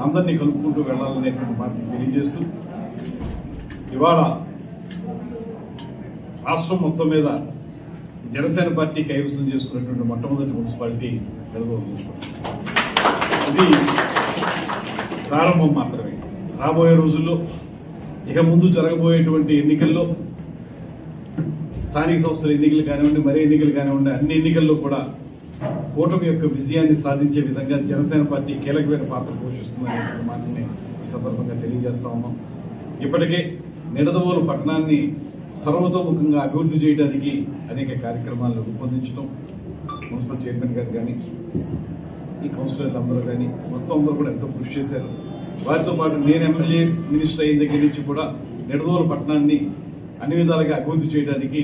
అందరినీ కలుపుకుంటూ వెళ్ళాలనేటువంటి మాట తెలియజేస్తూ ఇవాళ రాష్ట్రం మొత్తం మీద జనసేన పార్టీ కైవసం చేసుకున్నటువంటి మొట్టమొదటి మున్సిపాలిటీ తెలుగు ఇది ప్రారంభం మాత్రమే. రాబోయే రోజుల్లో ఇక ముందు జరగబోయేటువంటి ఎన్నికల్లో స్థానిక సంస్థల ఎన్నికలు కానివ్వండి మరే ఎన్నికలు కానివ్వండి అన్ని ఎన్నికల్లో కూడా కూటమి యొక్క విజయాన్ని సాధించే విధంగా జనసేన పార్టీ కీలకమైన పాత్ర పోషిస్తుందనే మాటని ఈ సందర్భంగా తెలియజేస్తా ఉన్నాం. ఇప్పటికే నిడదవోలు పట్టణాన్ని సర్వతోముఖంగా అభివృద్ధి చేయడానికి అనేక కార్యక్రమాలను రూపొందించడం మున్సిపల్ చైర్మన్ గారు కానీ ఈ కౌన్సిలర్లు అందరూ కానీ మొత్తం అందరూ కూడా ఎంతో కృషి చేశారు. వారితో పాటు నేను ఎమ్మెల్యే మినిస్టర్ అయిన దగ్గర నుంచి కూడా నిడదవోలు పట్టణాన్ని అన్ని విధాలుగా అభివృద్ధి చేయడానికి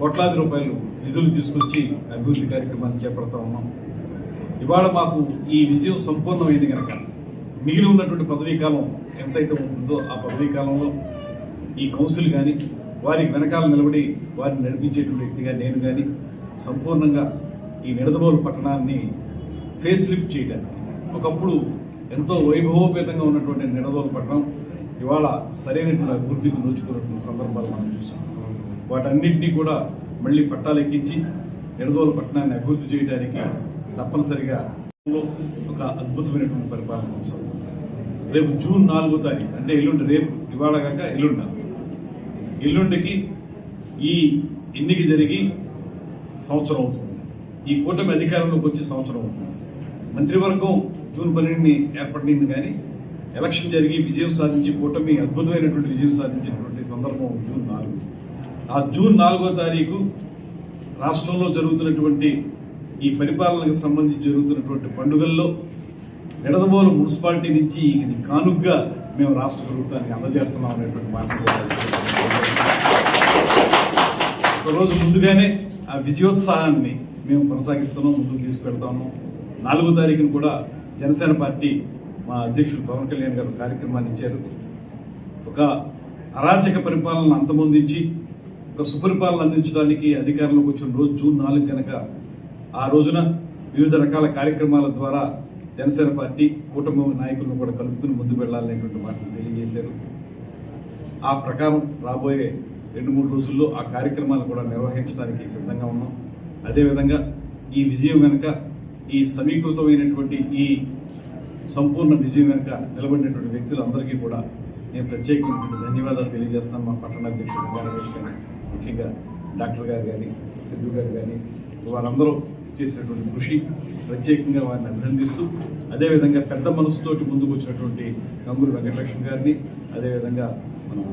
కోట్లాది రూపాయలు నిధులు తీసుకొచ్చి అభివృద్ధి కార్యక్రమాన్ని చేపడతా ఉన్నాం. ఇవాళ మాకు ఈ విజయం సంపూర్ణమైంది కనుక మిగిలి ఉన్నటువంటి పదవీ కాలం ఎంతైతే ఉంటుందో ఆ పదవీ కాలంలో ఈ కౌన్సిల్ కానీ వారికి వెనకాల నిలబడి వారిని నడిపించేటువంటి వ్యక్తిగా నేను కానీ సంపూర్ణంగా ఈ నిడదవోలు పట్టణాన్ని ఫేస్ లిఫ్ట్ చేయడానికి ఒకప్పుడు ఎంతో వైభవోపేతంగా ఉన్నటువంటి నిడదవోలు పట్టణం ఇవాళ సరైనటువంటి అభివృద్ధికి నోచుకున్నటువంటి సందర్భాలు మనం చూసాం. వాటన్నింటినీ కూడా మళ్ళీ పట్టాలెక్కించి నిడదోలు పట్టణాన్ని అభివృద్ధి చేయడానికి తప్పనిసరిగా ఒక అద్భుతమైనటువంటి పరిపాలన కొనసాగుతుంది రేపు జూన్ నాలుగో తారీఖు అంటే ఎల్లుండి రేపు ఇవాళ కాక ఎల్లుండ. ఎల్లుండికి ఈ ఎన్నిక జరిగి సంవత్సరం అవుతుంది. ఈ కూటమి అధికారంలోకి వచ్చి సంవత్సరం అవుతుంది. మంత్రివర్గం జూన్ పన్నెండుని ఏర్పడింది కానీ ఎలక్షన్ జరిగి విజయం సాధించి కూటమి అద్భుతమైనటువంటి విజయం సాధించినటువంటి సందర్భం జూన్ నాలుగు. ఆ జూన్ నాలుగో తారీఖు రాష్ట్రంలో జరుగుతున్నటువంటి ఈ పరిపాలనకు సంబంధించి జరుగుతున్నటువంటి పండుగల్లో నిడదవోలు మున్సిపాలిటీ నుంచి ఇది కానుగ్గా మేము రాష్ట్ర ప్రభుత్వానికి అందజేస్తున్నాం అనేటువంటి మాట రోజు ముందుగానే ఆ విజయోత్సాహాన్ని మేము కొనసాగిస్తున్నాం ముందుకు తీసుకెళ్తాము. నాలుగో తారీఖున కూడా జనసేన పార్టీ మా అధ్యక్షుడు పవన్ కళ్యాణ్ గారు కార్యక్రమాన్ని ఇచ్చారు. ఒక అరాచక పరిపాలన అంతమొందించి ఒక సుపరిపాలన అందించడానికి అధికారంలోకి వచ్చిన రోజు జూన్ నాలుగు కనుక ఆ రోజున వివిధ రకాల కార్యక్రమాల ద్వారా జనసేన పార్టీ కూటమి నాయకులను కూడా కలుపుకుని ముందు వెళ్ళాలనేటువంటి మాటలు తెలియజేశారు. ఆ ప్రకారం రాబోయే రెండు మూడు రోజుల్లో ఆ కార్యక్రమాలు కూడా నిర్వహించడానికి సిద్ధంగా ఉన్నాం. అదేవిధంగా ఈ విజయం వెనుక ఈ సమీకృతమైనటువంటి ఈ సంపూర్ణ విజయం వెనుక నిలబడినటువంటి వ్యక్తులందరికీ కూడా నేను ప్రత్యేకమైనటువంటి ధన్యవాదాలు తెలియజేస్తాను మా పట్టణ అధ్యక్షుడు గారు ముఖ్యంగా డాక్టర్ గారు కానీ సిద్ధు గారు కానీ వారందరూ చేసినటువంటి కృషి ప్రత్యేకంగా వారిని అభినందిస్తూ అదేవిధంగా పెద్ద మనసుతోటి ముందుకు వచ్చినటువంటి గంగూరు వెంకటలక్ష్మి గారిని అదేవిధంగా మనం